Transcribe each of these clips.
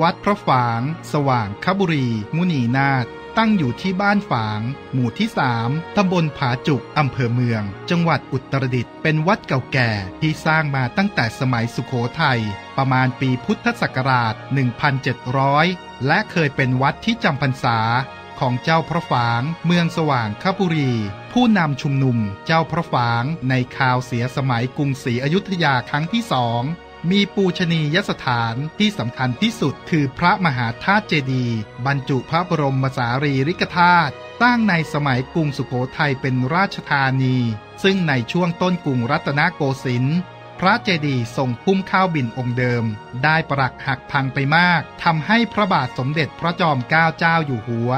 วัดพระฝาง สว่างคบุรี มุนีนาถตั้งอยู่ที่บ้านฝาง หมู่ที่3ตำบลผาจุก อำเภอเมือง จังหวัดอุตรดิตถ์ เป็นวัดเก่าแก่ที่สร้างมาตั้งแต่สมัยสุขโขทัย ประมาณปีพุทธศักราช 1700 และเคยเป็นวัดที่จำพรรษาของเจ้าพระฝาง เมืองสว่างคบุรี ผู้นำชุมนุมเจ้าพระฝางในคราวเสียสมัยกรุงศรีอยุธยาครั้งที่สอง มีปูชนียสถานที่สำคัญที่สุดคือพระมหาธาตุเจดีย์บรรจุพระบรมสารีริกธาตุตั้งในสมัยกรุงสุโขทัยเป็นราชธานี ซึ่งในช่วงต้นกรุงรัตนโกสินทร์พระเจดีย์ทรงพุ่มข้าวบินองค์เดิม ได้ปรักหักพังไปมากทำให้พระบาทสมเด็จพระจอมเกล้าเจ้าอยู่หัว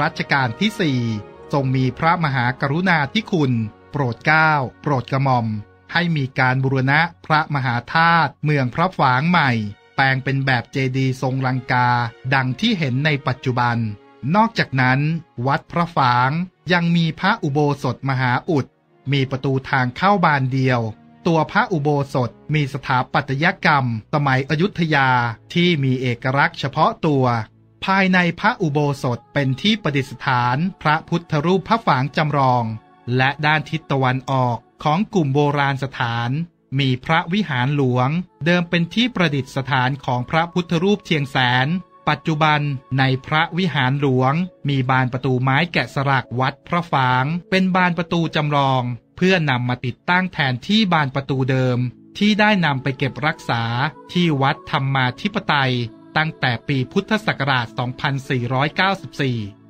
รัชกาลที่สี่ทรงมีพระมหากรุณาธิคุณ โปรดเกล้า โปรดกระหม่อม ให้มีการบูรณะพระมหาธาตุเมืองพระฝางใหม่ แปลงเป็นแบบเจดีย์ทรงลังกา ดังที่เห็นในปัจจุบัน นอกจากนั้น วัดพระฝางยังมีพระอุโบสถมหาอุด มีประตูทางเข้าบานเดียว ตัวพระอุโบสถมีสถาปัตยกรรม สมัยอยุธยาที่มีเอกลักษณ์เฉพาะตัว ภายในพระอุโบสถเป็นที่ประดิษฐาน พระพุทธรูปพระฝางจำลอง และด้านทิศตะวันออก ของกลุ่มโบราณสถาน มีพระวิหารหลวง เดิมเป็นที่ประดิษฐานของพระพุทธรูปเชียงแสน ปัจจุบันในพระวิหารหลวง มีบานประตูไม้แกะสลักวัดพระฝาง เป็นบานประตูจำลอง เพื่อนำมาติดตั้งแทนที่บานประตูเดิม ที่ได้นำไปเก็บรักษาที่วัดธรรมาธิปไตย ตั้งแต่ปีพุทธศักราช 2494